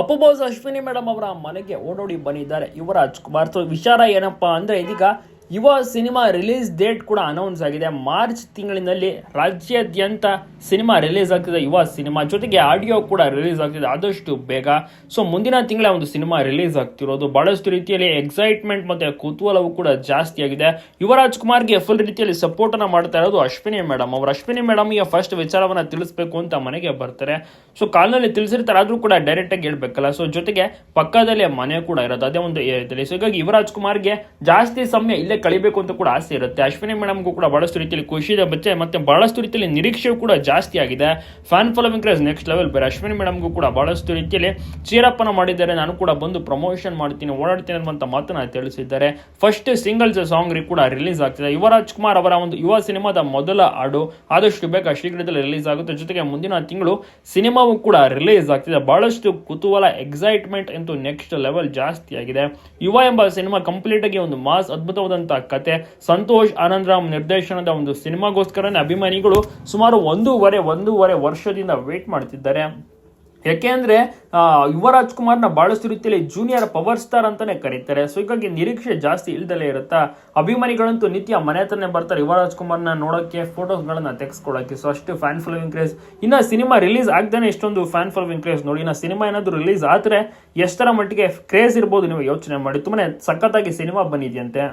Appu boss Ashwini madam ಅವರ ಮನೆಗೆ ಓಡೋಡಿ ಬಂದಿದ್ದಾರೆ. ಯುವರಾಜ್ ಕುಮಾರ್, ಸೊ ವಿಚಾರ ಏನಪ್ಪಾ ಅಂದ್ರೆ ಇದೀಗ ಯುವ ಸಿನಿಮಾ ರಿಲೀಸ್ ಡೇಟ್ ಕೂಡ ಅನೌನ್ಸ್ ಆಗಿದೆ. ಮಾರ್ಚ್ ತಿಂಗಳಿನಲ್ಲಿ ರಾಜ್ಯಾದ್ಯಂತ ಸಿನಿಮಾ ರಿಲೀಸ್ ಆಗ್ತಿದೆ. ಯುವ ಸಿನಿಮಾ ಜೊತೆಗೆ ಆಡಿಯೋ ಕೂಡ ರಿಲೀಸ್ ಆಗ್ತಿದೆ. ಆದಷ್ಟು ಬೇಗ. ಸೊ ಮುಂದಿನ ತಿಂಗಳ ಒಂದು ಸಿನಿಮಾ ರಿಲೀಸ್ ಆಗ್ತಿರೋದು. ಬಹಳಷ್ಟು ರೀತಿಯಲ್ಲಿ ಎಕ್ಸೈಟ್ಮೆಂಟ್ ಮತ್ತೆ ಕುತೂಹಲವು ಕೂಡ ಜಾಸ್ತಿ ಆಗಿದೆ. ಯುವರಾಜ್ ಕುಮಾರ್ಗೆ ಫುಲ್ ರೀತಿಯಲ್ಲಿ ಸಪೋರ್ಟ್ ಅನ್ನ ಮಾಡ್ತಾ ಇರೋದು ಅಶ್ವಿನಿ ಮೇಡಮ್ ಅವರು. ಅಶ್ವಿನಿ ಮೇಡಮ್ಗೆ ಫಸ್ಟ್ ವಿಚಾರವನ್ನ ತಿಳಿಸ್ಬೇಕು ಅಂತ ಮನೆಗೆ ಬರ್ತಾರೆ. ಸೊ ಕಾಲ್ನಲ್ಲಿ ತಿಳಿಸಿರ್ತಾರೆ. ಆದರೂ ಕೂಡ ಡೈರೆಕ್ಟ್ ಆಗಿ ಹೇಳ್ಬೇಕಲ್ಲ. ಸೊ ಜೊತೆಗೆ ಪಕ್ಕದಲ್ಲೇ ಮನೆ ಕೂಡ ಇರೋದು. ಅದೇ ಒಂದು ಸೊ ಹೀಗಾಗಿ ಯುವರಾಜ್ ಕುಮಾರ್ಗೆ ಜಾಸ್ತಿ ಸಮಯ ಇಲ್ಲೇ ಕಳಿಬೇಕು ಅಂತ ಕೂಡ ಆಸೆ ಇರುತ್ತೆ. ಅಶ್ವಿನಿ ಮೇಡಮ್ಗೂ ಕೂಡ ಬಹಳಷ್ಟು ರೀತಿಯಲ್ಲಿ ಖುಷಿ ಇದೆ ಬಚ್ಚೆ ಮತ್ತೆ ಬಹಳಷ್ಟು ರೀತಿಯಲ್ಲಿ ನಿರೀಕ್ಷೆ ಕೂಡ ಜಾಸ್ತಿ ಆಗಿದೆ. Fan following craze next level ಬೇರೆ. ಅಶ್ವಿನಿ ಮೇಡಮ್ಗೂ ಕೂಡ ಬಹಳಷ್ಟು ರೀತಿಯಲ್ಲಿ ಚೀರಪ್ಪನ ಮಾಡಿದ್ದಾರೆ. ನಾನು ಕೂಡ ಬಂದು ಪ್ರಮೋಷನ್ ಮಾಡ್ತೀನಿ, ಓಡಾಡ್ತೀನಿ ಅನ್ನುವಂಥ ಮಾತನ್ನ ತಿಳಿಸಿದ್ದಾರೆ. ಫಸ್ಟ್ ಸಿಂಗಲ್ಸ್ ಸಾಂಗ್ ಕೂಡ ರಿಲೀಸ್ ಆಗ್ತಿದೆ. ಯುವರಾಜ್ ಕುಮಾರ್ ಅವರ ಒಂದು ಯುವ ಸಿನಿಮಾದ ಮೊದಲ ಹಾಡು ಆದಷ್ಟು ಬೇಗ ಶೀಘ್ರದಲ್ಲಿ ರಿಲೀಸ್ ಆಗುತ್ತೆ. ಜೊತೆಗೆ ಮುಂದಿನ ತಿಂಗಳು ಸಿನಿಮಾವು ಕೂಡ ರಿಲೀಸ್ ಆಗ್ತಿದೆ. ಬಹಳಷ್ಟು ಕುತೂಹಲ ಎಕ್ಸೈಟ್ಮೆಂಟ್ ಅಂತೂ ನೆಕ್ಸ್ಟ್ ಲೆವೆಲ್ ಜಾಸ್ತಿ ಆಗಿದೆ. ಯುವ ಎಂಬ ಸಿನಿಮಾ ಕಂಪ್ಲೀಟ್ ಆಗಿ ಒಂದು ಮಾಸ್ ಅದ್ಭುತವಾದಂತಹ ಕತೆ ಸಂತೋಷ್ ಆನಂದರಾಮ್ ನಿರ್ದೇಶನದ ಒಂದು ಸಿನಿಮಾಗೋಸ್ಕರನೇ ಅಭಿಮಾನಿಗಳು ಸುಮಾರು ಒಂದೂವರೆ ಒಂದೂವರೆ ವರ್ಷದಿಂದ ವೇಟ್ ಮಾಡ್ತಿದ್ದಾರೆ. ಯಾಕೆಂದ್ರೆ ಯುವರಾಜ್ ಕುಮಾರ್ನ ಬಹಳಷ್ಟು ರೀತಿಯಲ್ಲಿ ಜೂನಿಯರ್ ಪವರ್ ಸ್ಟಾರ್ ಅಂತಾನೆ ಕರೀತಾರೆ. ಸೊ ಹೀಗಾಗಿ ನಿರೀಕ್ಷೆ ಜಾಸ್ತಿ ಇಲ್ದಲೇ ಇರುತ್ತಾ? ಅಭಿಮಾನಿಗಳಂತೂ ನಿತ್ಯ ಮನೆ ಹತ್ರನೇ ಬರ್ತಾರೆ ಯುವರಾಜ್ ಕುಮಾರ್ನ ನೋಡೋಕ್ಕೆ ಫೋಟೋಸ್ಗಳನ್ನ ತೆಗೆಸ್ಕೊಳ್ಳೋಕೆ ಸೊ ಅಷ್ಟು ಫ್ಯಾನ್ ಫಾಲೋವಿಂಗ್ ಕ್ರೇಜ್ ಇನ್ನ ಸಿನಿಮಾ ರಿಲೀಸ್ ಆಗ್ದೇನೆ ಇಷ್ಟೊಂದು ಫ್ಯಾನ್ ಫಾಲೋವಿಂಗ್ ಕ್ರೇಜ್ ನೋಡಿ. ಇನ್ನ ಸಿನಿಮಾ ಏನಾದ್ರು ರಿಲೀಸ್ ಆದ್ರೆ ಎಷ್ಟರ ಮಟ್ಟಿಗೆ ಕ್ರೇಜ್ ಇರ್ಬೋದು ನೀವು ಯೋಚನೆ ಮಾಡಿ. ತುಂಬಾನೇ ಸಖತ್ತಾಗಿ ಸಿನಿಮಾ ಬಂದಿದೆಯಂತೆ.